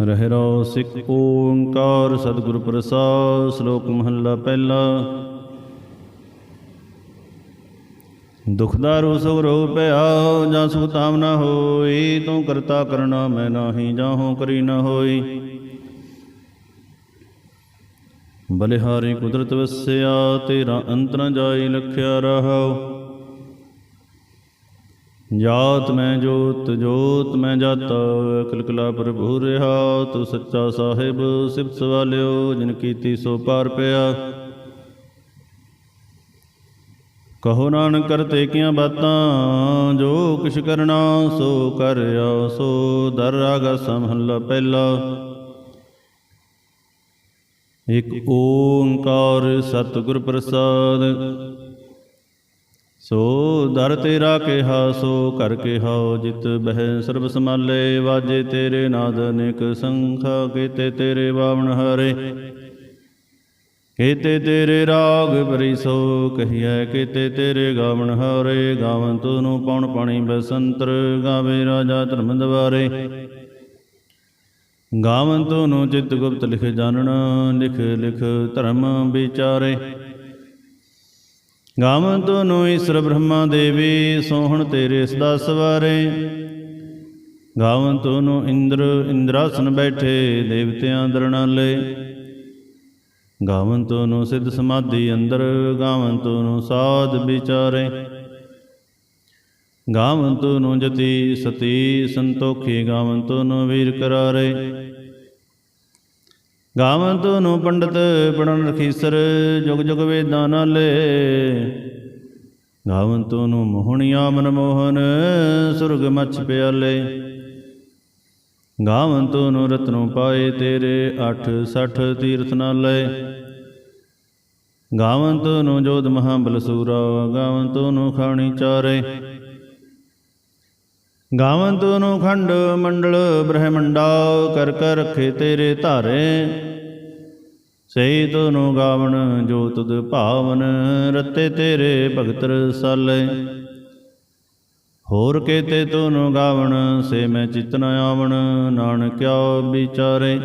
ਰਹਿ ਸਿੱਖ ਓੰਕਾਰ ਸਤਿਗੁਰ ਪ੍ਰਸਾਦ, ਸ਼ਲੋਕ ਮਹੱਲਾ ਪਹਿਲਾ। ਦੁਖਦਾਰੂ ਸੁਖ ਰੋਗ ਭਇਆ ਜਾਂ ਸੁਖ ਨਾ ਹੋਈ, ਤੂੰ ਕਰਤਾ ਕਰਨਾ ਮੈਂ ਨਾਹੀ ਜਾਹੋ ਕਰੀ ਨਾ ਹੋਈ। ਬਲਿਹਾਰੀ ਕੁਦਰਤ ਵਸਿਆ, ਤੇਰਾ ਅੰਤ ਨ ਜਾਈ, ਲਖਿਆ ਰਹਾਉ। ਜਾਤ ਮੈਂ ਜੋਤ ਜੋਤ ਮੈਂ ਜਾਤਾ ਕਲਕਲਾ ਪ੍ਰਭੂ ਰਹਾ। ਤੂੰ ਸੱਚਾ ਸਾਹਿਬ, ਸਿਫਤ ਵਾਲਿਓ ਜਿਨ ਕੀਤੀ ਸੋ ਪਾਰ ਪਿਆ। ਕਹੋ ਨਾਨਕ ਕਰਤੇ ਕੀਆਂ ਬਾਤਾਂ, ਜੋ ਕਿਛ ਕਰਨਾ, ਸੋ ਕਰਿਆ ਸੋ ਦਰ ਰਾਗਾ ਪਹਿਲਾ। ਇਕ ਓੰਕਾਰ ਸਤਿਗੁਰ ਪ੍ਰਸਾਦ ਸੋ ਦਰ ਤੇਰਾ ਕਿਹਾ, ਸੋ ਕਰ ਕਿਹਾ, ਜਿਤ ਬਹਿ ਸਰਬ ਸਮਾਲੇ ਵਾਜੇ ਤੇਰੇ ਨਾਦ ਅਨੇਕ ਸੰਖਾ, ਕੀਤੇ ਤੇਰੇ ਬਾਵਨ ਹਰੇ। ਕੀਤੇ ਤੇਰੇ ਰਾਗ ਬਰੀ ਸੋ ਕਹੀਐ, ਕੀਤੇ ਤੇਰੇ ਗਾਵਨ ਹਾਰੇ। ਗਾਵਨ ਤੂੰ ਪਉਣ ਪਾਣੀ ਬਸੰਤਰ, ਗਾਵੇ ਰਾਜਾ ਧਰਮ ਦਵਾਰੇ। ਗਾਵਨ ਤੂੰ ਚਿਤ ਗੁਪਤ ਲਿਖ ਜਾਣਨ, ਲਿਖ ਲਿਖ ਧਰਮ ਵਿਚਾਰੇ। ਗਾਵਨ ਤੂੰ ਈਸ਼ਰ ਬ੍ਰਹਮਾ ਦੇਵੀ, ਸੋਹਣ ਤੇਰੇ ਸਦਾ ਸਵਾਰੇ। ਗਾਵਨ ਤੂੰ ਇੰਦਰ, ਇੰਦਰਾਸਨ ਬੈਠੇ, ਦੇਵਤਿਆਂ ਦਰਣਾਲੇ ਗਾਵਨ ਤੂੰ ਸਿੱਧ ਸਮਾਧੀ ਅੰਦਰ, ਗਾਵਨ ਤੂੰ ਸਾਧ ਵਿਚਾਰੇ। ਗਾਵਨ ਤੂੰ ਜਤੀ ਸਤੀ ਸੰਤੋਖੀ, ਗਾਵਨ ਤੂੰ ਵੀਰ ਕਰਾਰੇ। ਗਾਵਨ ਤੂੰ ਪੰਡਤ ਪੜਨ ਰਖੀਸਰ ਜੁਗ ਜੁਗ ਵੇਦਾਂ ਨਾਲੇ। ਗਾਵਨ ਤੂੰ ਮੋਹਣਿਆ ਮਨ ਮੋਹਨ, ਸੁਰਗ ਮਛ ਪਿਆਲੇ। ਗਾਵਨ ਤੂੰ ਰਤਨੋਂ ਪਾਏ ਤੇਰੇ 8 60 ਤੀਰਥ ਨਾਲੇ। ਗਾਵਨ ਤੂੰ ਜੋਧ ਮਹਾਬਲ ਬਲਸੂਰਾ ਗਾਵਨ ਤੂੰ ਖਾਣੀ ਚਾਰੇ। ਗਾਵਨ ਤੂੰ ਖੰਡ ਮੰਡਲ ਬ੍ਰਹਮੰਡਾ ਕਰ ਕਰ ਰਖੇ ਤੇਰੇ ਧਾਰੇ। ਸਹੀ ਤੂੰ ਗਾਵਨ ਜੋ ਤੁਧ ਭਾਵਨ ਰਤੇ ਤੇਰੇ ਭਗਤ ਰਸਾਲੇ। ਹੋਰ ਕੇਤੇ ਤੂੰ ਗਾਵਨ ਸੇ ਮੈਂ ਚਿਤ ਆਵਣ ਨਾਨਕਿਆ ਵਿਚਾਰੇ।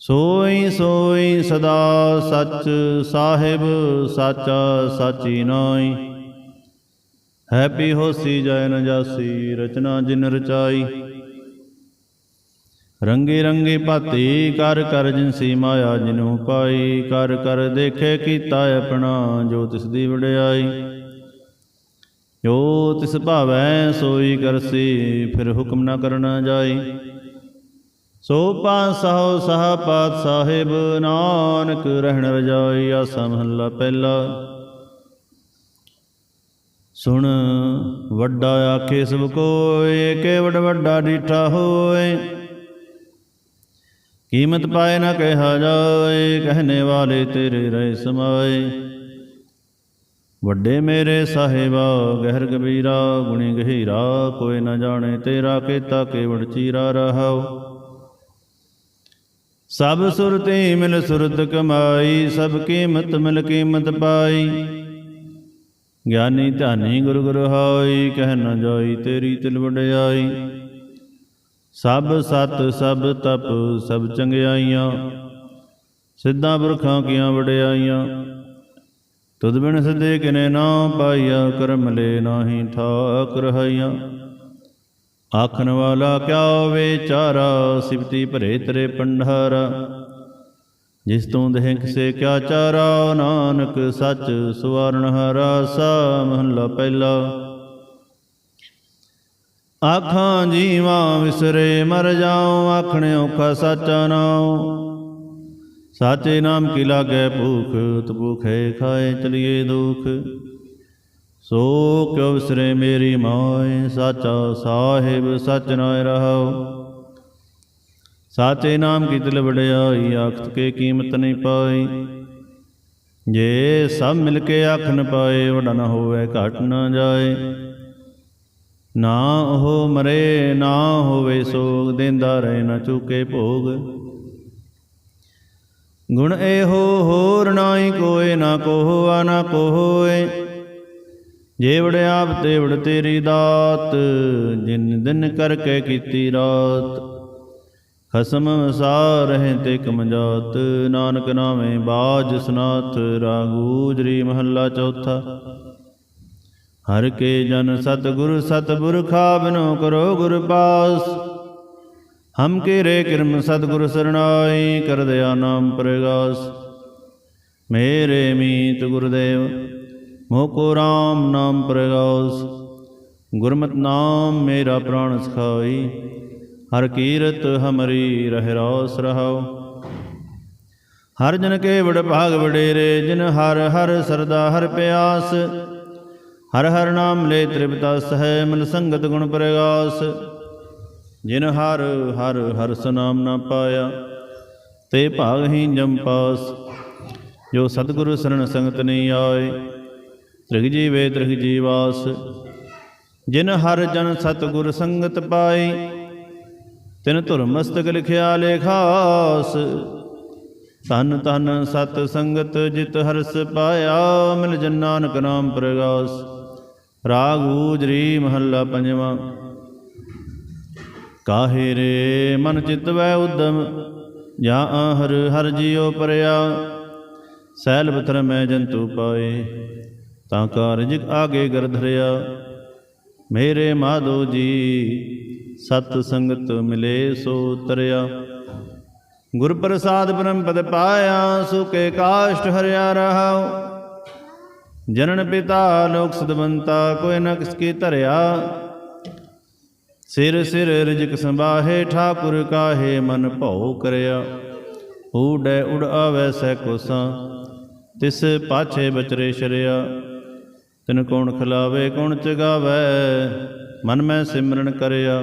ਸੋਈ ਸੋਈ ਸਦਾ ਸੱਚ ਸਾਹਿਬ, ਸਾਚਾ ਸਾਚੀ ਨਾਈ ਹੈਪੀ ਹੋਸੀ ਜੈ ਨ ਰਚਨਾ ਜਿਨ ਰਚਾਈ। ਰੰਗੇ ਰੰਗੇ ਭਾਤੀ, ਕਰ ਕਰ ਜਿਨਸੀ ਮਾਇਆ ਜਿਨੂ ਪਾਈ ਕਰ ਕਰ ਦੇਖੇ ਕੀਤਾ ਆਪਣਾ, ਜੋ ਤਿਸ ਦੀ ਵਡਿਆਈ। ਜੋ ਤਿਸ ਭਾਵੈ, ਸੋਈ ਕਰਸੀ, ਫਿਰ ਹੁਕਮ ਨਾ ਕਰਨਾ ਜਾਈ। ਸੋ ਪਾਸਹੁ ਸਹ ਪਾਤ ਸਾਹਿਬ ਨਾਨਕ ਰਹਿਣ ਰਜਾਈ, ਆਸਾ ਮਹੱਲਾ ਪਹਿਲਾ। ਸੁਣ, ਵੱਡਾ ਆਖੇ ਸਭ ਕੋਏ ਕੇਵੜ ਵੱਡਾ ਡੀਠਾ ਹੋਏ। ਕੀਮਤ ਪਾਏ ਨਾ ਕਹਿਆ ਜਾਏ, ਕਹਨੇ ਵਾਲੇ ਤੇਰੇ ਰਹਿ ਸਮਾਏ। ਵੱਡੇ ਮੇਰੇ ਸਾਹਿਬਾ, ਗਹਿਰ ਗਬੀਰਾ ਗੁਣੀ ਗਹੀਰਾ, ਕੋਈ ਨਾ ਜਾਣੇ ਤੇਰਾ ਕੀਤਾ ਕੇਵੜ ਚੀਰਾ ਰਹਾਓ। ਸਭ ਸੁਰਤੀ ਮਿਲ ਸੁਰਤ ਕਮਾਈ, ਸਭ ਕੀਮਤ ਮਿਲ ਕੀਮਤ ਪਾਈ। ਗਿਆਨੀ ਧਾਨੀ ਗੁਰ ਗੁਰ ਹੋਈ ਕਹਿ ਨ ਜਾਈ ਤੇਰੀ ਤਿਲ ਵਡਿਆਈ। ਸਭ ਸਤ, ਸਭ ਤਪ, ਸਭ ਚੰਗਿਆਈਆਂ, ਸਿੱਧਾ ਪੁਰਖਾਂ ਕੀਆਂ ਵਡਿਆਈਆਂ। ਤੁਧ ਬਿਨ ਸਦੇ ਕਿਨੇ ਨਾ ਪਾਈਆ, ਕਰਮ ਲੈ ਨਾਹੀ ਠਾਕ ਰਹਾਈਆਂ। ਆਖਣ ਵਾਲਾ ਕਿਆ ਵਿਚਾਰਾ ਸਿਫਤੀ ਭਰੇ ਤੇਰੇ ਪੰਡਾਰਾ ਜਿਸ ਤੂੰ ਦੇਹ ਕਿਸੇ ਕਿਆ ਚਾਰਾ ਨਾਨਕ ਸੱਚ ਸਵਾਰਨ ਹਰਾ ਸਾ ਮਹੱਲਾ ਪਹਿਲਾ ਆਖਾਂ ਜੀਵਾਂ ਵਿਸਰੇ ਮਰ ਜਾਉ ਆਖਣੇ ਔਖਾ ਸਾਚਾ ਨਾਉ ਸਾਚੇ ਨਾਮ ਕੀ ਲਾਗੇ ਭੂਖ ਤ ਭੂਖੇ ਖਾਏ ਚਲੀਏ ਦੁਖ ਸੋ ਕਿਉ ਵਿਸਰੇ ਮੇਰੀ ਮਾਏ ਸਾਚਾ ਸਾਹਿਬ ਸਚ ਨਾਇ ਰਹਾਉ ਸਾਚੇ ਨਾਮ ਕੀਤਲ ਦਿਲ ਵਡਿਆਈ, ਆਖਤ ਕੇ ਕੀਮਤ ਨਹੀਂ ਪਾਈ। ਜੇ ਸਭ ਮਿਲ ਕੇ ਆਖਣ ਪਾਏ, ਵਡਾ ਨਾ ਹੋਵੇ, ਘਟ ਨਾ ਜਾਏ। ਨਾ ਉਹ ਮਰੇ, ਨਾ ਹੋਵੇ ਸੋਗ, ਦਿੰਦਾ ਰਹੇ ਨਾ ਚੁਕੇ ਭੋਗ। ਗੁਣ ਇਹੋ ਹੋਰ ਨਾਹੀ ਕੋਏ, ਨਾ ਕੋਆ ਨਾ ਕੋਏ ਜੇਵੜ ਆਪ ਤੇਵੜ ਤੇਰੀ ਦਾਤ, ਜਿਨ ਦਿਨ ਕਰਕੇ ਕੀਤੀ ਰਾਤ। ਖਸਮ ਵਸਾਰ ਰਹਿ ਤੇ ਕਮਜਾਤ, ਨਾਨਕ ਨਾਮੇ ਬਾਜ ਸਨਾਥ ਰਾਗੂਜਰੀ ਮਹੱਲਾ ਚੌਥਾ। ਹਰ ਕੇ ਜਨ ਸਤਿਗੁਰ ਸਤਿਪੁਰਖਾ ਬਿਨੋ ਕਰੋ ਗੁਰ ਪਾਸ। ਹਮ ਕੇ ਰੇ ਕਿਰਮ ਸਤਿਗੁਰ ਸਰਣਾਈ ਕਰ ਦਇਆ ਨਾਮ ਪ੍ਰਗਾਸ। ਮੇਰੇ ਮੀਤ ਗੁਰਦੇਵ ਮੋਕੋ ਰਾਮ ਨਾਮ ਪ੍ਰਗਾਸ। ਗੁਰਮਤਿ ਨਾਮ ਮੇਰਾ ਪ੍ਰਾਣ ਸਖਾਈ ਹਰ ਕੀਰਤ ਹਮਰੀ ਰਹਿ ਰਾਸ ਹਰ ਜਨ ਕੇ ਵਡ ਭਾਗ ਵਡੇਰੇ, ਜਿਨ ਹਰ ਹਰ ਸਰਦਾ ਹਰ ਪਿਆਸ। ਹਰ ਹਰ ਨਾਮ ਲੈ ਤ੍ਰਿਪਤਾ ਸਹਿ, ਮਨ ਸੰਗਤ ਗੁਣ ਪ੍ਰਗਾਸ। ਜਿਨ ਹਰ ਹਰ ਹਰ ਸਨਾਮ ਨਾ ਪਾਇਆ, ਤੇ ਭਾਗ ਹੀ ਜਮ ਪਾਸ। ਜੋ ਸਤਿਗੁਰੂ ਸਰਣ ਸੰਗਤ ਨਹੀਂ ਆਏ, ਤ੍ਰਿਗ ਜੀਵੇ ਤ੍ਰਿਗ ਜੀਵਾਸ। ਜਿਨ ਹਰ ਜਨ ਸਤਿਗੁਰ ਸੰਗਤ ਪਾਈ ਤਿਨ ਧੁਰ ਮਸਤਕ ਲਿਖਿਆ ਲੇਖਾਸ ਤਨ ਤਨ ਸਤ ਸੰਗਤ ਜਿਤ ਹਰਸ ਪਾਇਆ, ਮਿਲ ਜਨ ਨਾਨਕ ਨਾਮ ਪ੍ਰਗਾਸ। ਰਾਗ ਊਜਰੀ ਮਹੱਲਾ ਪੰਜਵਾਂ। ਕਾਹੇ ਰੇ ਮਨ ਚਿਤ ਵੈ ਉਦਮ, ਜਾਂ ਹਰ ਹਰ ਜਿਉ ਪਰਿਆ। ਸੈਲ ਬਤਰ ਮੈਂ ਜੰਤੂ ਪਾਏ, ਤਾਂ ਕਾਰਜ ਆਗੇ ਗਰ ਧਰਿਆ ਮੇਰੇ ਮਾਧੋ ਜੀ ਸਤ ਸੰਗਤ ਮਿਲੇ ਸੋ ਤਰਿਆ। ਗੁਰ ਪ੍ਰਸਾਦ ਬ੍ਰਹਮ ਪਦ ਪਾਇਆ, ਸੁਕੇ ਕਾਸ਼ਟ ਹਰਿਆ ਰਹਾਉ। ਜਨਨ ਪਿਤਾ ਲੋਕ ਸਦਵੰਤਾ, ਕੋਈ ਨਾ ਕਿਸ ਕੀ ਧਰਿਆ। ਸਿਰ ਸਿਰ ਰਿਜਕ ਸੰਭਾਹੇ, ਠਾਕੁਰ ਕਾਹੇ ਮਨ ਭਉ ਕਰਿਆ। ਊੜੈ ਉੜ ਆਵੈ ਸੈ ਕੋਸਾਂ, ਤਿਸ ਪਾਛੇ ਬਚਰੇ ਸ਼ਰਿਆ। ਤਿਨ ਕੌਣ ਖਿਲਾਵੇ, ਕੌਣ ਚਗਾਵੇ, ਮਨ ਮੈਂ ਸਿਮਰਨ ਕਰਿਆ।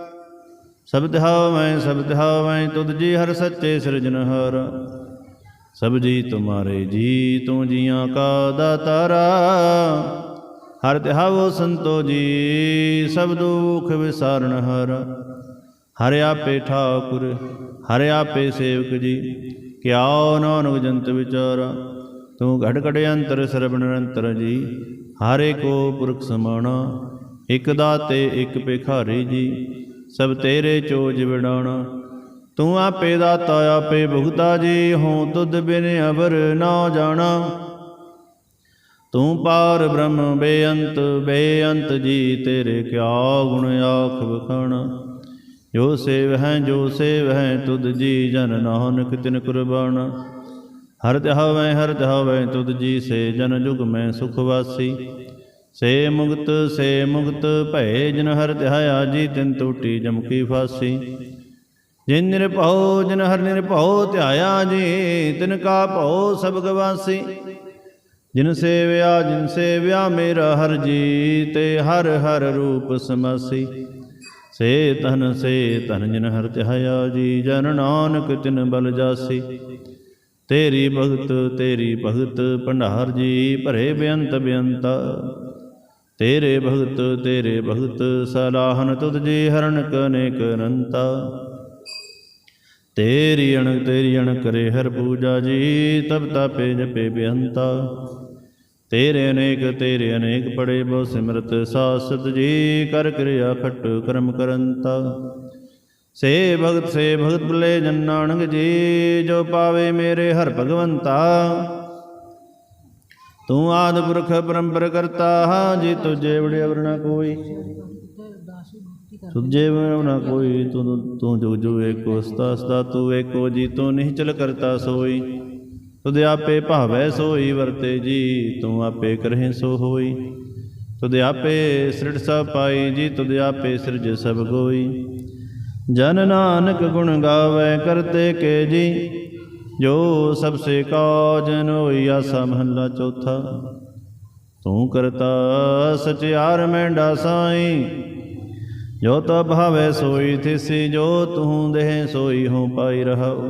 ਸਬਦ ਹਵੈ ਸਬਦ ਹਵੈ, ਤੁਧ ਜੀ ਹਰ ਸੱਚੇ ਸਿਰਜਨਹਾਰ ਸਭ ਜੀ ਤੁਮਾਰੇ ਜੀ, ਤੂੰ ਜੀਆਂ ਕਾ ਦਾਤਾਰਾ। ਹਰ ਤਿਹਾਵੋ ਸੰਤੋ ਜੀ, ਸਭ ਦੁਖ ਵਿਸਾਰਨ ਹਰ। ਹਰਿ ਆਪੇ ਠਾਕੁਰ, ਹਰਿ ਆਪੇ ਸੇਵਕ ਜੀ ਕਿਆ ਨਾਨਕ ਜੰਤ ਵਿਚਾਰਾ। ਤੂੰ ਘਟ ਘਟ ਅੰਤਰ ਸਰਬ ਨਿਰੰਤਰ ਜੀ, ਹਰੇ ਕੋ ਪੁਰਖ ਸਮਾਣਾ, ਇਕ ਦਾਤੇ ਇਕ ਭਿਖਾਰੀ ਜੀ। ਸਭ ਤੇਰੇ ਚੋਜ ਵਿਡਾਣਾ। ਤੂੰ ਆਪੇ ਦਾਤਾ, ਆਪੇ ਭੁਗਤਾ, ਜੀ ਹਉ ਤੁਧ ਬਿਨ ਅਵਰ ਨਾ ਜਾਣਾ। ਤੂੰ ਪਾਰ ਬ੍ਰਹਮ, ਬੇਅੰਤ ਬੇਅੰਤ ਜੀ, ਤੇਰੇ ਕਿਆ ਗੁਣ ਆਖ ਬਖਾਣਾ ਜੋ ਸੇਵ ਹੈ, ਜੋ ਸੇਵ ਹੈ, ਤੁਧ ਜੀ ਜਨ ਨਾਨਕ ਤਿਨ ਕੁਰਬਾਨ ਹਰ ਧਾਵੈ ਹਰ ਧਾਵੈ ਤੁਧ ਜੀ ਸੇ ਜਨ ਜੁਗ, ਮੈਂ ਸੁਖ ਵਾਸੀ। ਸੇ ਮੁਕਤ ਸੇ ਮੁਕਤ ਭਏ ਜਨ ਹਰ ਧਿਆਇਆ ਜੀ ਤਿਨ ਟੂਟੀ ਜਮਕੀ ਫਾਸੀ। ਜਿਨ ਨਿਰਭਉ, ਜਨ ਹਰ ਨਿਰਭਉ ਧਿਆਇਆ ਜੀ, ਤਿਨ ਕਾ ਭਉ ਸਭ ਗਵਾਸੀ। ਜਿਨ ਸੇਵਿਆ ਜਿਨ ਸੇਵਿਆ ਮੇਰਾ ਹਰ ਜੀ, ਤੇ ਹਰ ਹਰ ਰੂਪ ਸਮਾਸੀ। ਸੇ ਤਨ ਸੇ ਤਨ ਜਿਨ ਹਰ ਧਿਆਇਆ ਜੀ, ਜਨ ਨਾਨਕ ਤਿਨ ਬਲ ਜਾਸੀ। ਤੇਰੀ ਭਗਤ ਤੇਰੀ ਭਗਤ, ਭੰਡਾਰ ਜੀ, ਭਰੇ ਬੇਅੰਤ ਬੇਅੰਤਾ। ਤੇਰੇ ਭਗਤ ਤੇਰੇ ਭਗਤ, ਸਲਾਹਨ ਤੁਧ ਜੀ ਹਰਨ ਕਨੇਕ ਅਨੰਤਾ। ਤੇਰੀ ਅਣਕ ਤੇਰੀ ਅਣ ਕਰੇ ਹਰ ਪੂਜਾ ਜੀ, ਤਬ ਤਾਪੇ ਜਪੇ ਬਿਅੰਤਾ। ਤੇਰੇ ਅਨੇਕ ਤੇਰੇ ਅਨੇਕ ਪੜੇ ਬਹੁ ਸਿਮਰਤ ਸਾਸਤ ਜੀ, ਕਰ ਕਿਰਿਆ ਖਟ ਕਰਮ ਕਰੰਤਾ। ਸੇ ਭਗਤ ਸੇ ਭਗਤ ਬਲੇ ਜਨ ਨਾਨਕ ਜੀ, ਜੋ ਪਾਵੇ ਮੇਰੇ ਹਰ ਭਗਵੰਤਾ। ਤੂੰ ਆਦ ਪੁਰਖ ਪਰੰਪਰ ਕਰਤਾ, ਜੀ ਤੁਝੇ ਵੜੇ ਵਰਣਾ ਕੋਈ। ਤੁਝੇ ਵਰਣਾ ਕੋਈ, ਤੂੰ ਤੂੰ ਜੋ ਜੋ ਏਕੋ ਸਦਾ ਸਦਾ, ਤੂੰ ਏਕੋ ਜੀ, ਤੂੰ ਨਿਹਚਲ ਕਰਤਾ ਸੋਈ। ਤੁਧ ਆਪੇ ਭਾਵੈ ਸੋਈ, ਵਰਤੇ ਜੀ, ਤੂੰ ਆਪੇ ਕਰਹਿ ਸੋ ਹੋਈ ਤੁਧ ਆਪੇ ਸ੍ਰਿੜ ਸਭ ਪਾਈ ਜੀ, ਤੁਧ ਆਪੇ ਸਿਰਜ ਸਭ ਗੋਈ। ਜਨ ਨਾਨਕ ਗੁਣ ਗਾਵੇ, ਕਰਤੇ ਕੇ ਜੀ। ਜੋ ਸਭ ਸੇ ਕਾਜਨ ਹੋਈ ਆਸਾ ਮਹੱਲਾ ਚੌਥਾ। ਤੂੰ ਕਰਤਾ ਸਚਿਆਰ ਮੈਂਡਾ ਸਾਈ। ਜੋ ਤੋ ਭਾਵੇ ਸੋਈ ਥਿਸੀ, ਜੋ ਤੂੰ ਦੇਹ ਸੋਈ ਹੋ ਪਾਈ ਰਹਾਉ।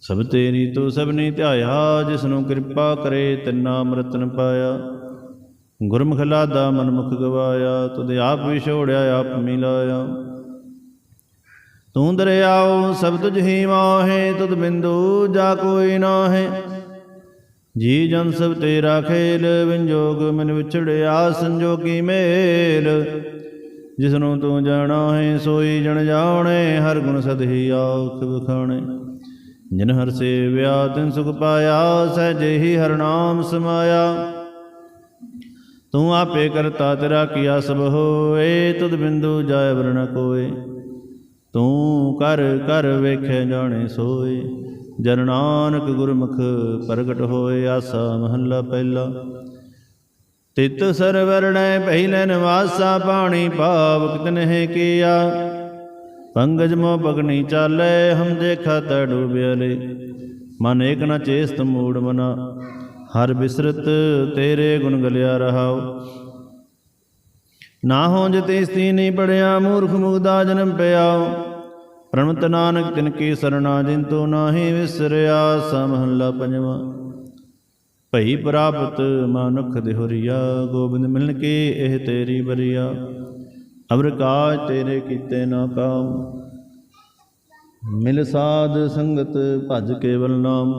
ਸਭ ਤੇਰੀ ਤੂੰ ਸਭਨੀ ਧਿਆਇਆ ਜਿਸ ਨੂੰ ਕਿਰਪਾ ਕਰੇ ਤਿੰਨਾ ਅੰਮ੍ਰਿਤਨ ਪਾਇਆ। ਗੁਰਮੁਖ ਲਾਦਾ ਮਨਮੁਖ ਗਵਾਇਆ, ਤੁਧ ਆਪ ਵਿਛੋੜਿਆ ਆਪ ਮਿਲਾਇਆ। ਤੂੰ ਦਰਿਆਉ ਸਭ ਤੁਝ ਹੀ ਮਾਹੇ, ਤੁਧ ਬਿੰਦੂ ਜਾ ਕੋਈ ਨਾਹੇ। ਜੀ ਜਨ ਸਭ ਤੇਰਾ ਖੇਲ ਵਿੰਜੋਗ ਮਨ ਵਿਛੜਿਆ ਸੰਜੋਗੀ ਮੇਲ। ਜਿਸ ਨੂੰ ਤੂੰ ਜਾਣਾ ਹੈ, ਸੋਈ ਜਣ ਜਾਣੇ, ਹਰ ਗੁਣ ਸਦਹੀ ਆਖ ਵਿਖਾਣੇ। ਜਿਨ ਹਰ ਸੇਵਿਆ, ਤਿਨ ਸੁਖ ਪਾਇਆ, ਸਹਿਜੇ ਹੀ ਹਰ ਨਾਮ ਸਮਾਇਆ। ਤੂੰ ਆਪੇ ਕਰਤਾ ਤੇਰਾ ਕੀਆ ਸਭ ਹੋਏ, ਤੁਧ ਬਿੰਦੂ ਜਾਇ ਵਰਣ ਕੋਏ। ਤੂੰ ਕਰ ਕਰ ਵੇਖੇ ਜਾਣੇ ਸੋਏ। ਜਨ ਨਾਨਕ ਗੁਰਮੁਖ ਪ੍ਰਗਟ ਹੋਏ, ਆਸਾ ਮਹੱਲਾ ਪਹਿਲਾ। ਤਿਤ ਸਰਵਰਣੈ ਪਹਿਲੇ ਨਿਵਾਸਾ ਪਾਣੀ ਭਾਵ ਕਿਤਨਹਿ ਕੀਆ। ਪੰਗਜ ਮੋ ਪਗਨੀ ਚਾਲੇ, ਹਮ ਦੇਖਾ ਤ ਡੂਬਿਆਲੇ ਮਨ ਏਕ ਨ ਚੇਸਤ ਮੂੜ ਮਨਾ। ਹਰ ਬਿਸਰਤ, ਤੇਰੇ ਗੁਣ ਗਲਿਆ ਰਹਾਉ। ਨਾ ਹੋ ਜਤੇ ਸਤੀ ਨਹੀਂ ਪੜਿਆ, ਮੂਰਖ ਮੁਗਦਾ ਜਨਮ ਪਿਆਉ ਪ੍ਰਣਤ ਨਾਨਕ ਤਿਨ ਕੀ ਸਰਣਾ, ਜਿਨ ਤੋ ਨਾਹੀ ਵਿਸਰਿਆ, ਸਮਹੱਲਾ ਪੰਜਵਾ। ਭਈ ਪ੍ਰਾਪਤ ਮਾਨੁਖ ਦੇਹੁਰੀਆ, ਗੋਬਿੰਦ ਮਿਲਨ ਕੇ ਇਹ ਤੇਰੀ ਬਰੀਆ ਅਵਰ ਕਾਜ ਤੇਰੇ ਕੀਤੇ ਨਾ ਕਾਮ। ਮਿਲ ਸਾਧ ਸੰਗਤ ਭਜ ਕੇਵਲ ਨਾਮ।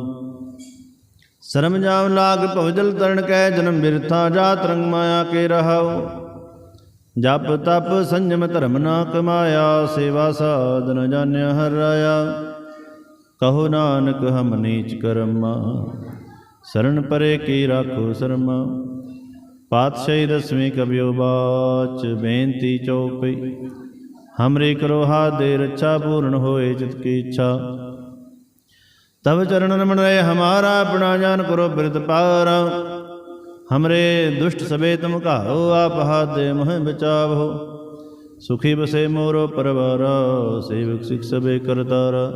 ਸਰਮ ਜਾਮ ਲਾਗ ਭਵਜਲ ਤਰਨ ਕੈ, ਜਨਮ ਬਿਰਥਾ ਜਾ ਤਰੰਗ ਮਾਇਆ ਕੇ ਰਹਾਓ ਜਪ ਤਪ ਸੰਜਮ ਧਰਮ ਨਾ ਕਮਾਇਆ, ਸੇਵਾ ਸਾਧ ਨ ਜਾਣਿਆ ਹਰ ਰਾਇਆ ਕਹੋ ਨਾਨਕ ਹਮ ਨੀਚ ਕਰਮਾ ਸਰਣ ਪਰੇ ਕੀ ਰਾਖੋ ਸਰਮਾ। ਪਾਤਸ਼ਾਹੀ ਦਸਵੀਂ ਕਬਿਓ ਬਾਚ, ਬੇਨਤੀ ਚਉਪਈ ਹਮਰੇ ਕਰੋ ਹਾਥ ਦੇ ਰੱਛਾ ਪੂਰਨ ਹੋਏ ਜਿਤ ਕੀ ਇੱਛਾ। ਤਬ ਚਰਨ ਰਮਣ ਰਹੇ ਹਮਾਰਾ ਆਪਣਾ ਜਾਨ ਕਰੋ ਬਿਰਧ ਪਾਰਾ। ਹਮਰੇ ਦੁਸ਼ਟ ਸਬੇ ਤੁਮ ਘਾਓ ਆਪ ਹਾਥ ਦੇ ਮੋਹ ਬਚਾਵੋ ਸੁਖੀ ਬਸੇ ਮੋਰੋ ਪਰਵਾਰਾ ਸੇਵਕ ਸਿਖ ਸਬੇ ਕਰਤਾਰਾ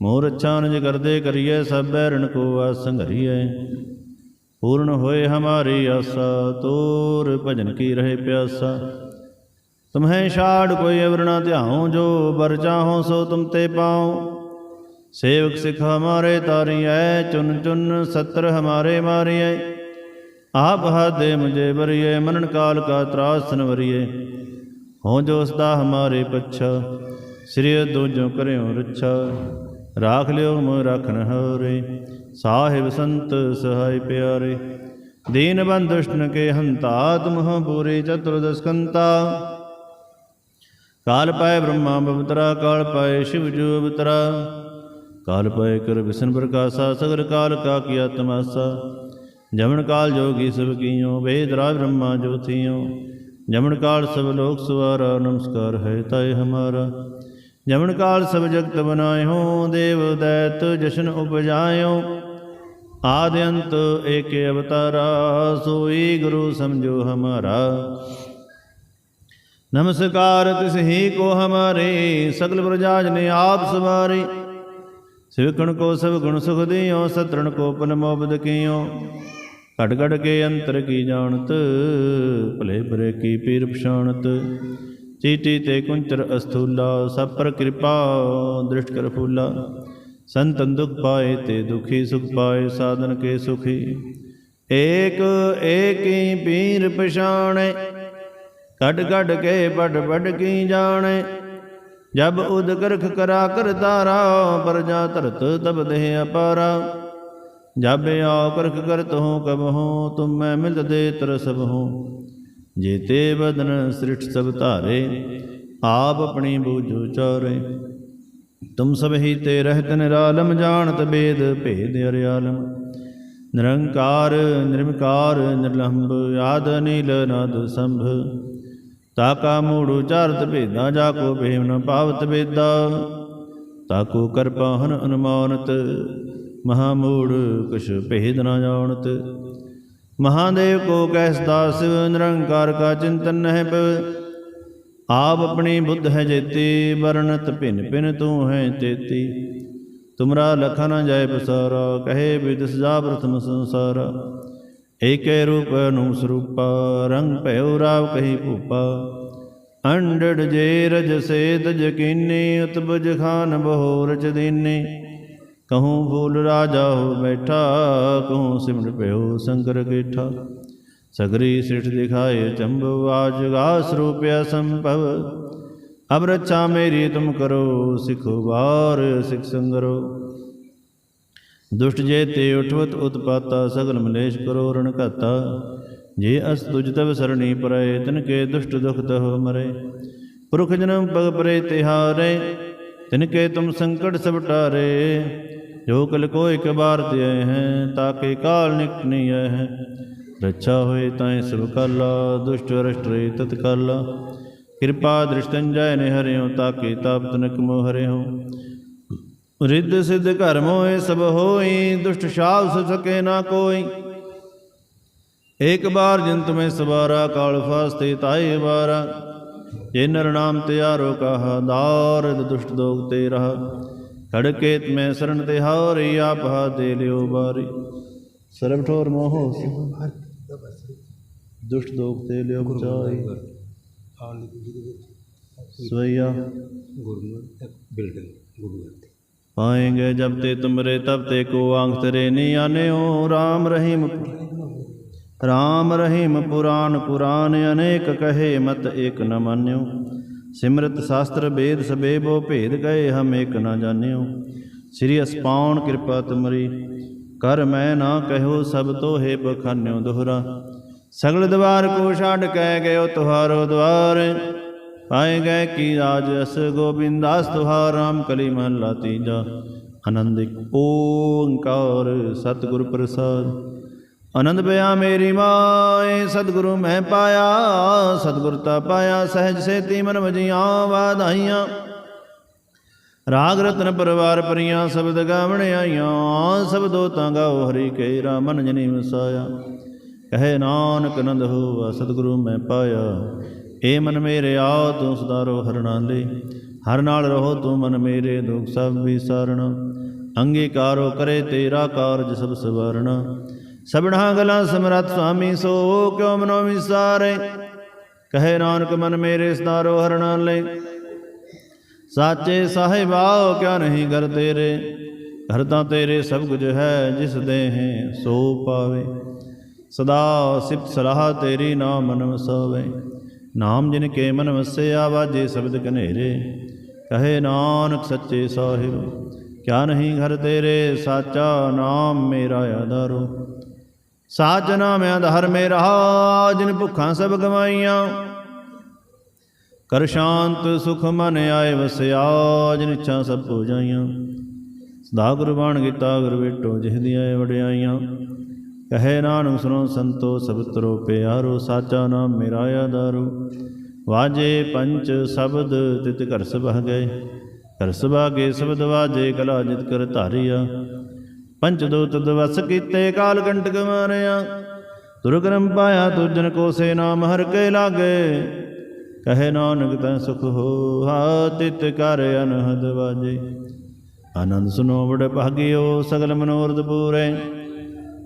ਮੋਰ ਅੱਛਾ ਨਿਜ ਕਰਦੇ ਕਰੀਏ ਸਭ ਬੈਰਣ ਕੋ ਆਸ ਪੂਰਨ ਹੋਏ ਹਮਾਰੀ ਆਸਾ ਤੋਰ ਭਜਨ ਕੀ ਰਹੇ ਪਿਆਸਾ ਤੁਮਹੈ ਛਾੜ ਕੋਈ ਅਵਰ ਨਾ ਧਿਆਉ ਜੋ ਬਰ ਚਾਹੋ ਸੋ ਤੁਮ ਤੇ ਪਾਉ ਸੇਵਕ ਸਿਖ ਹਮਾਰੇ ਤਾਰੀਐ ਚੁਨ ਚੁਨ ਸਤਰ ਹਮਾਰੇ ਮਾਰੀਐ ਆਪ ਹਾਦੇ ਮੁਝੇ ਬਰੀਏ ਮਨਨ ਕਾਲ ਕਾ ਤਰਾਸ ਨਵਰੀਏ ਹੋ ਜੋ ਸਦਾ ਹਮਾਰੇ ਪੱਛਾ ਸ੍ਰੀ ਦੋਜੋ ਕਰਿਓ ਰੱਛਾ। ਰਾਖ ਲਿਓ ਮੋ ਰਖਨ ਹਰੇ, ਸਾਹਿਬ ਸੰਤ ਸਹਾਇ ਪਿਆਰੇ। ਦੀਨ ਬੰਦ ਦੁਸ਼ਟਨ ਕੇ ਹੰਤਾ ਤੁਮਹ ਪੂਰੇ ਚਤੁਰਦਸਕੰਤਾ ਕਾਲ ਪਾਏ ਬ੍ਰਹਮਾ ਬਵਤਰਾ, ਕਾਲ ਪਾਏ ਸ਼ਿਵ ਜੋ ਅਵਤਰਾ। ਕਾਲ ਪਾਏ ਕਰ ਵਿਸ਼ਨ ਪ੍ਰਕਾਸ਼ਾ, ਸਗਰ ਕਾਲ ਕਾ ਕੀਆ ਤਮਾਸਾ ਜਮਨ ਕਾਲ ਜੋਗੀ ਸਭ ਕੀਓ, ਵੇਦ ਰਾਜ ਬ੍ਰਹਮਾ ਜੋਤੀਓ ਜਮਨ ਕਾਲ ਸਭ ਲੋਕ ਸਵਾਰਾ, ਨਮਸਕਾਰ ਹੈ ਤਾਏ ਹਮਾਰਾ। ਜਮਨ ਕਾਲ ਸਭ ਜਗਤ ਬਨਾਇਓ, ਦੇਵ ਦੈਤ ਜਸ਼ਨ ਉਪਜਾਇਓ। ਆਦ ਅੰਤ ਏਕ ਅਵਤਾਰਾ, ਸੋਈ ਗੁਰੂ ਸਮਝੋ ਹਮਾਰਾ। ਨਮਸਕਾਰ ਤਿਸ ਹੀ ਕੋ ਹਮਾਰੇ, ਸਗਲ ਪ੍ਰਜਾਜ ਨੇ ਆਪ ਸਵਾਰੇ। ਸਿਵਕਣ ਕੋ ਸਭ ਗੁਣ ਸੁਖ ਦਿਓ, ਸਤਰਣ ਕੋ ਪਨ ਕੀਓ। ਘਟ ਘਟ ਕੇ ਅੰਤਰ ਕੀ ਜਾਣਤ? ਭਲੇ ਬਰੇ ਕੀ ਪੀਰ ਪਛਾਣਤ? ਚੀਟੀ ਤੇ ਕੁੰਚਰ ਅਸਥੂਲਾ, ਸਭ ਪਰ ਕਿਰਪਾ, ਦ੍ਰਿਸ਼ਟ ਕਰ ਫੂਲਾ। ਸੰਤਨ ਦੁਖ ਪਾਏ ਤੇ ਦੁਖੀ ਸੁਖ ਪਾਏ, ਸਾਧਨ ਕੇ ਸੁਖੀ। ਏਕ, ਏਕੀ ਪੀਰ ਪਛਾਣੇ ਘਟ ਘਟ ਕੇ ਵੱਡ ਵੱਡ ਕੀ ਜਾਣੇ। ਜਬ ਉਦ ਕਰਾ ਕਰ ਤਾਰਾ ਪਰਜਾ ਧਰਤ ਤਬ ਦੇਹ ਅਪਾਰਾ। ਜਬ ਆਉ ਕਰਖ ਕਰਤ ਹੋ ਕਬ ਹੋ, ਤੁਮ ਮੈਂ ਮਿਲਤ ਦੇ ਤਰ ਸਭ ਹੋ। ਜੇਤੇ ਬਦਨ ਸ੍ਰਿਸ਼ਟ ਸਭ ਧਾਰੇ, ਆਪ ਆਪਣੀ ਬੂਝੋ ਚਾਰੇ ਤੁਮ ਸਭ ਹੀ ਤੇ ਰਹਿਤ ਨਿਰਾਲਮ, ਜਾਣਤ ਬੇਦ ਭੇਦ ਅਰਿਆਲਮ। ਨਿਰੰਕਾਰ ਨਿਰਮਕਾਰ ਨਿਰਲੰਭ, ਆਦ ਨੀਲ ਨਦ ਸੰਭ। ਤਾਕਾ ਮੂੜੂ ਚਾਰਤ ਭੇਦਾ, ਜਾ ਕੋ ਭੇਮ ਨ ਪਾਵਤ ਵੇਦਾ। ਤਾਕੋ ਕਰਪਾ ਹਨ ਅਨੁਮਾਨਤ ਮਹਾ ਮੂੜ ਕੁਛ ਭੇਦ ਨਾ ਜਾਣਤ। ਮਹਾਦੇਵ ਕੋ ਕੈਸ ਦਾਸ ਨਿਰੰਕਾਰ ਕਾ ਚਿੰਤਨ ਨਹਿ ਪਵ। ਆਪ ਆਪਣੀ ਬੁੱਧ ਹੈ ਜੇਤੀ, ਵਰਣਤ ਭਿਨ ਭਿਨ ਤੂੰ ਹੈ ਤੇਤੀ। ਤੁਮਰਾ ਲਖਾ ਨ ਜਾਏ ਪਸਾਰਾ, ਕਹੇ ਵਿਦਸ ਜਾ ਪ੍ਰਥਮ ਸੰਸਾਰਾ। ਏਕੇ ਰੂਪ ਨੂੰ ਸਰੂਪਾ, ਰੰਗ ਭਇਓ ਰਾਵ ਕਹੀ ਭੂਪਾ। ਅੰਡੜ ਜੇ ਰਜ ਸੇਤ ਜਕੀਨੀ ਉਤਬਜ ਖਾਨ ਬਹੁ ਰਚ ਦੀਨੀ। ਕਹੂੰ ਫੂਲ ਰਾਜਾ ਹੋ ਬੈਠਾ ਕਹੂੰ ਸਿਮਰ ਭਇਓ ਸ਼ੰਕਰ ਕੇਠਾ ਸਗਰੀ ਸਿਠ ਦਿਖਾਏ ਚੰਬੁ ਆਜਗਾ ਸਰੂਪ ਸੰਭਵ ਅਬ ਰੱਛਾ ਮੇਰੀ ਤੁਮ ਕਰੋ ਸਿਖੋ ਵਾਰ ਸਿਖ ਸੰਗਰੋ ਦੁਸ਼ਟ ਜੇ ਤੇ ਉਠਵਤ ਉਤਪਾਤਾ ਸਗਲ ਮਲੇਸ਼ ਕਰੋ ਰਣ ਘਾਤਾ ਜੇ ਅਸ ਤੁਜ ਤਵ ਸਰਣੀ ਪਰੈ ਤਿਨ ਕੇ ਦੁਸ਼ਟ ਦੁਖ ਤਹ ਮਰੇ ਪੁਰਖ ਜਨਮ ਪਗ ਪਰੇ ਤਿਹਾਰੇ ਤਿਨ ਕੇ ਤੁਮ ਸੰਕਟ ਸਭ ਟਾਰੇ ਜੋ ਕਲ ਕੋ ਇਕ ਬਾਰ ਤੇ ਹੈ ਤਾਕੇ ਕਾਲ ਨਿਕ ਨਹੀਂ ਹੈ। ਰੱਛਾ ਹੋਏ ਤਾਏ ਸਭ ਕਾਲਾ, ਦੁਸ਼ਟ ਅਰਸ਼ਟਰੇ ਤਤ ਕਾਲਾ। ਕਿਰਪਾ ਦ੍ਰਿਸ਼ਟੰਜੈ ਨੇ ਹਰਿਓ ਤਾਕੇ ਤਾਪ ਤਨਕ ਹਰਿਓ। ਰਿੱਧ ਸਿੱਧ ਘਰ ਮੋਏ ਸਭ ਹੋਈ, ਦੁਸ਼ਟ ਸ਼ਾਲ ਸ ਸਕੇ ਨਾ ਕੋਈ। ਏਕ ਬਾਰ ਜਿੰਤ ਮੈਂ ਸਵਾਰਾ, ਕਾਲ ਫਾਸਤੇ ਤਾਏ ਵਾਰਾ। ਜੇ ਨਰ ਨਾਮ ਤਿਆਰੋ ਕਹਾ, ਦਾਰਦ ਦੁਸ਼ਟ ਦੋਗ ਤੇ ਰਹਾ। ਖੜਕੇ ਮੈਂ ਸ਼ਰਨ ਤੇ ਹਉਰੀ ਆਪਾ ਦੇ ਲਿਓ ਬਾਰੀ। ਸਰਬ ਠੋਰ ਮੋਹ ਦੁਸ਼ਟ ਦੋਖ ਤੇ ਲਿਓ ਬਚਾਈ। ਸਵਈਆ। ਗੁਰਮੁਖ ਜਬ ਤੇ ਤੁਮਰੇ ਤਬ ਤੇ ਕੋ ਆਂਖ ਤਰੇ ਨੀ ਆਨਿਓ। ਰਾਮ ਰਹੀਮ ਰਾਮ ਰਹੀਮ ਪੁਰਾਨ ਪੁਰਾਨ ਅਨੇਕ ਕਹੇ ਮਤ ਏਕ ਨ ਮੰਨਿਓ। ਸਿਮਰਤ ਸ਼ਾਸਤਰ ਵੇਦ ਸਬੇਬੋ ਭੇਦ ਗਏ ਹਮ ਇੱਕ ਨਾ ਜਾਣਿਓ। ਸ੍ਰੀ ਅਸਪਾਉਣ ਕਿਰਪਾ ਤੁਮਰੀ, ਕਰ ਮੈਂ ਨਾ ਕਹਿਓ ਸਭ ਤੋ ਹੈ ਬਖਾਨਿਓ ਦੁਹਰਾ। ਸਗਲ ਦਵਾਰ ਕੋ ਛਾੜ ਕਹਿ ਗਇਓ ਤੁਹਾਰੋ ਦਵਾਰ। ਪਾਏ ਗਏ ਕੀ ਰਾਜ ਅਸ ਗੋਬਿੰਦਾਸ ਤੁਹਾਰ, ਰਾਮ ਕਲੀ ਮਹਲਾ ਤੀਜਾ। ਆਨੰਦਿਕ ਓੰਕਾਰ ਸਤਿਗੁਰ ਪ੍ਰਸਾਦਿ। ਆਨੰਦ ਪਿਆ ਮੇਰੀ ਮਾਏ, ਸਤਿਗੁਰੂ ਮੈਂ ਪਾਇਆ, ਸਤਿਗੁਰ ਤਾ ਪਾਇਆ, ਸਹਿਜ ਸੇਤੀ ਮਨ ਵਜੀਆਂ ਵਾਧਾਈਆਂ ਰਾਗ ਰਤਨ ਪਰਵਾਰ ਪਰੀਆਂ, ਸ਼ਬਦ ਗਾਵਣ ਆਈਆਂ ਸਬਦੋ ਤਾਂ ਗਾਓ ਹਰੀ ਕੇ ਰਾਮਨ ਜਨੀ ਵਸਾਇਆ। ਕਹੇ ਨਾਨਕ ਨੰਦ ਹੋਵਾ ਸਤਿਗੁਰੂ ਮੈਂ ਪਾਇਆ। ਏ ਮਨ ਮੇਰੇ ਆਓ, ਤੂੰ ਸੁਧਾਰੋ ਹਰਣਾ ਲੈ ਹਰ ਨਾਲ ਰਹੋ ਤੂੰ ਮਨ ਮੇਰੇ, ਦੁਖ ਸਭ ਵਿਸਾਰਣ। ਅੰਗੀਕਾਰੋ ਕਰੇ ਤੇਰਾ ਕਾਰਜ ਸਭ ਸਵਰਣਾ। ਸਬਣਾ ਗਲਾ ਸਮਰੱਥ ਸੁਆਮੀ, ਸੋ ਕਿਉ ਮਨੋ ਵਿਸਾਰੇ? ਕਹੇ ਨਾਨਕ, ਮਨ ਮੇਰੇ ਸਤਾਰੋ ਹਰਣਾ ਲੈ ਸਾਚੇ ਸਾਹਿਬਾਓ ਕਿਆ ਨਹੀਂ ਕਰ ਤੇਰੇ? ਘਰ ਤਾਂ ਤੇਰੇ ਸਭ ਕੁਝ ਹੈ, ਜਿਸ ਦੇ ਹੈ ਸੋ ਪਾਵੇ। ਸਦਾ ਸਿਫਤ ਸਲਾਹ ਤੇਰੀ ਨਾਮ ਮਨ ਵਸਾਵੇ ਨਾਮ ਜਿਨ ਕੇ ਮਨ ਵਸਿਆ, ਵਾਜੇ ਸ਼ਬਦ ਕਨੇਰੇ ਕਹੇ ਨਾਨਕ, ਸੱਚੇ ਸਾਹਿਬ, ਕਿਆ ਨਹੀਂ ਘਰ ਤੇਰੇ? ਸਾਚਾ ਨਾਮ ਮੇਰਾ ਆਧਾਰੋ। ਸਾਚ ਨਾਮ ਆਧਾਰ ਮੇਰਾ ਜਿਨ ਭੁੱਖਾਂ ਸਭ ਗਵਾਈਆਂ। ਕਰ ਸ਼ਾਂਤ ਸੁਖ ਮਨ ਆਏ ਵਸਿਆ, ਜਿਨ ਇੱਛਾ ਸਭ ਹੋ ਜਾਈਆਂ। ਸਦਾ ਗੁਰਬਾਣ ਕੀਤਾ, ਗੁਰ ਵੇਟੋ ਜਿਹ ਦੀਆਂ ਵਡਿਆਈਆਂ। ਕਹੇ ਨਾਨਕ ਸੁਣੋ ਸੰਤੋ, ਸਭ ਤਰੋ ਪਿਆਰੋ, ਸਾਚਾ ਨਾਮ ਮੇਰਾ ਆਧਾਰੋ। ਵਾਜੇ ਪੰਚ ਸ਼ਬਦ, ਤਿਤ ਘਰ ਸਭਾ ਗਏ। ਘਰ ਸਭਾ ਕੇ ਸ਼ਬਦ ਵਾਜੇ, ਕਲਾ ਜਿਤ ਕਰ ਧਾਰਿਆ। ਪੰਚ ਦੂਤ ਦਵਸ ਕੀਤੇ ਕਾਲ ਕੰਟਕ ਮਾਰਿਆ। ਦੁਰਗਰਮ ਪਾਇਆ ਤੁਜਨ ਕੋ ਸੇ ਨਾਮ ਹਰ ਕੇ ਲਾਗੇ। ਕਹੇ ਨਾਨਕ ਤੈ ਸੁਖ ਹੋ ਹਾ ਤਿਤ ਕਰ ਅਨਹਦ ਵਾਜੇ। ਆਨੰਦ ਸੁਨੋ ਬੜ ਭਾਗਿਓ, ਸਗਲ ਮਨੋਰਥ ਪੂਰੇ।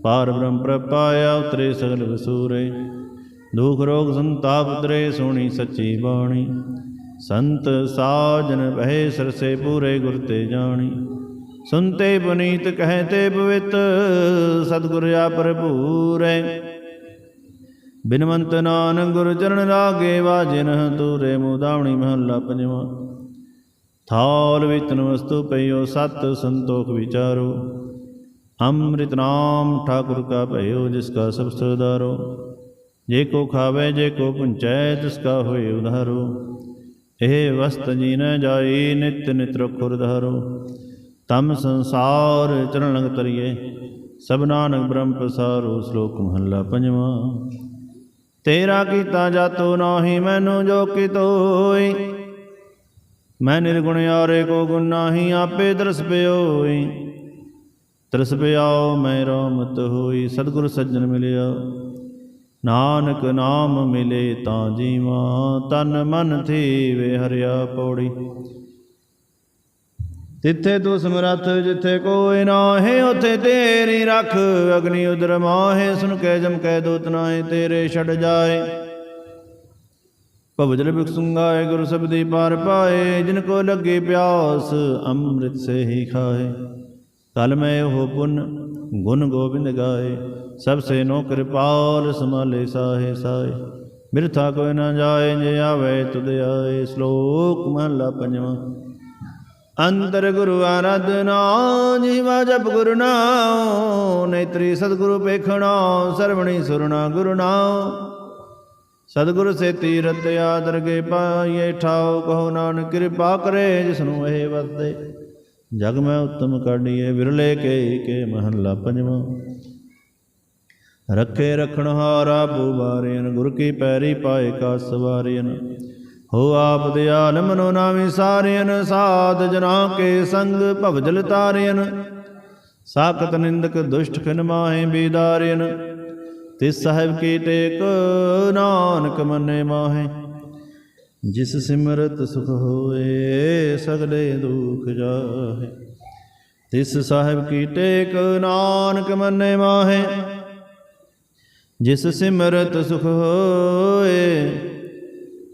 ਪਾਰ ਬ੍ਰਹਮ ਪ੍ਰਪਾਇਆ, ਉਤਰੇ ਸਗਲ ਵਸੂਰੇ। ਦੁਖ ਰੋਗ ਸੰਤਾਪ ਉਤਰੇ, ਸੋਣੀ ਸੱਚੀ ਬਾਣੀ। ਸੰਤ ਸਾਜਨ ਬਹਿ ਸਰਸੇ ਪੂਰੇ ਗੁਰ ਤੇ ਜਾਣੀ। ਸੁਨਤੇ ਪੁਨੀਤ ਕਹਤੇ ਪਵਿੱਤ ਸਤਿਗੁਰ ਆ ਪ੍ਰਭੂਰੇ ਬਿਨਵੰਤ ਨਾਨ ਗੁਰ ਚਰਨ ਲਾਗੇ ਵਾਜਨ ਤੂਰੇ ਮੁਦਾਵਣੀ ਮਹੱਲਾ ਪੰਜਵਾਂ। ਥਾਲ ਵਿਤਨ ਵਸਤੂ ਪਈਓ ਸਤ ਸੰਤੋਖ ਵਿਚਾਰੋ। ਅੰਮ੍ਰਿਤ ਨਾਮ ਠਾਕੁਰ ਕਾ ਭਇਓ, ਜਿਸ ਕਾ ਸਭ ਸੁਧਾਰੋ ਜੇ ਕੋ ਖਾਵੇ, ਜੇ ਕੋ ਪੁੰਚੈ, ਤਿਸ ਕਾ ਹੋਏ ਉਧਾਰੋ। ਇਹ ਵਸਤ ਜੀ ਨ ਜਾਈ, ਨਿਤ ਨਿਤ ਰਖੁਰ ਧਾਰੋ ਤਮ ਸੰਸਾਰ ਚਰਨ ਲੰਗ ਤਰੀਏ, ਸਭ ਨਾਨਕ ਬ੍ਰਹਮ ਪ੍ਰਸਾਰੋ ਸ਼ਲੋਕ ਮਹੱਲਾ ਪੰਜਵਾਂ। ਤੇਰਾ ਕੀਤਾ ਜਾਤੋ ਨਾਹੀ, ਮੈਨੂੰ ਜੋ ਕਿਤੋਈ ਮੈਂ ਨਿਰਗੁਣ ਯਾਰੇ ਕੋ ਗੁਣ ਨਾਹੀ, ਆਪੇ ਦਰਸ ਪਿਓਈ ਤਰਸ ਪਿਆਓ, ਮੈਂ ਰਾਮਤ ਹੋਈ, ਸਤਿਗੁਰ ਸੱਜਣ ਮਿਲਿਆ। ਨਾਨਕ ਨਾਮ ਮਿਲੇ ਤਾਂ ਜੀਵਾ, ਤਨ ਮਨ ਥੀਵੇ, ਹਰਿਆ ਪੌੜੀ। ਤਿੱਥੇ ਤੂੰ ਸਮਰੱਥ, ਜਿੱਥੇ ਕੋਈ ਨਾਹੀ, ਉਥੇ ਤੇਰੀ ਰੱਖ। ਅਗਨੀ ਉਦਰ ਮਾਹੇ, ਸੁਨ ਕੇ ਜਮ ਕੈ ਦੂਤ ਨਾਹੀ, ਤੇਰੇ ਛੜ ਜਾਏ। ਭਵਜਲ ਬਿਕ ਸੁੰਗਾਏ, ਗੁਰ ਸਬਦੀ ਪਾਰ ਪਾਏ। ਜਿਨ ਕੋ ਲੱਗੇ ਪਿਆਸ, ਅੰਮ੍ਰਿਤ ਸੇ ਹੀ ਖਾਏ। ਕਲ ਮੈਂ ਹੋ ਪੁਨ, ਗੁਣ ਗੋਬਿੰਦ ਗਾਏ। ਸਭ ਸੇ ਨੋ ਕਿਰਪਾਲ ਸਮਾਲੇ ਸਾਹੇ ਸਾਏ। ਮਿਰਥਾ ਕੋਈ ਨਾ ਜਾਏ, ਜੇ ਆਵੇ ਤੁਧ ਆਏ। ਸ਼ਲੋਕ ਮਹਲਾ ਪੰਜਵਾਂ। ਅੰਤਰ ਗੁਰੂ ਆਰਾਧਨਾ ਜੀਵਾ ਜਪ ਗੁਰੂ ਨਾਮ ਨੇਤਰੀ ਸਤਿਗੁਰੂ ਪੇਖਣਾ ਸਰਵਣੀ ਸੁਰਣਾ ਗੁਰੂ ਨਾਮ ਸਤਿਗੁਰ ਸੇ ਤੀਰਤ ਆਦਰਗੇ ਪਾਈਏ, ਠਾਉ ਕਹੋ ਨਾਨਕ ਕਿਰਪਾ ਕਰੇ ਜਿਸ ਨੂੰ ਇਹ ਵਸਦੇ। ਜਗ ਮੈਂ ਉਤਮ ਕਾਢੀਏ, ਵਿਰਲੇ ਕੇ ਕੇ ਮਹੱਲਾ ਪੰਜਵਾਂ। ਰੱਖੇ ਰਖਣ ਹਾਰਾ ਬੁਵਾਰਿਨ ਗੁਰ ਕੀ ਪੈਰੀ ਪਾਏ, ਕਾ ਸਵਾਰਿਨ। ਹੋ ਆਪ ਦਿਆਲ ਮਨੋ ਨਾਮੀ ਸਾਰਿਨ ਸਾਧ ਜਨਾ ਕੇ ਸੰਗ ਭਵਜਲ ਤਾਰਿਨ ਸਾਖਤ ਨਿੰਦਕ ਦੁਸ਼ਟ ਖਿਨ ਮਾਹੇ ਬੀਦਾਰਿਨ ਤਿਸ ਸਾਹਿਬ ਕੀ ਟੇਕ ਨਾਨਕ ਮੰਨੇ ਮਾਹੇ। ਜਿਸ ਸਿਮਰਤ ਸੁਖ ਹੋਏ, ਸਗਲੇ ਦੁਖ ਜਾਹੇ। ਤਿਸ ਸਾਹਿਬ ਕੀ ਟੇਕ ਨਾਨਕ ਮੰਨੇ ਮਾਹੇ। ਜਿਸ ਸਿਮਰਤ ਸੁਖ ਹੋਏ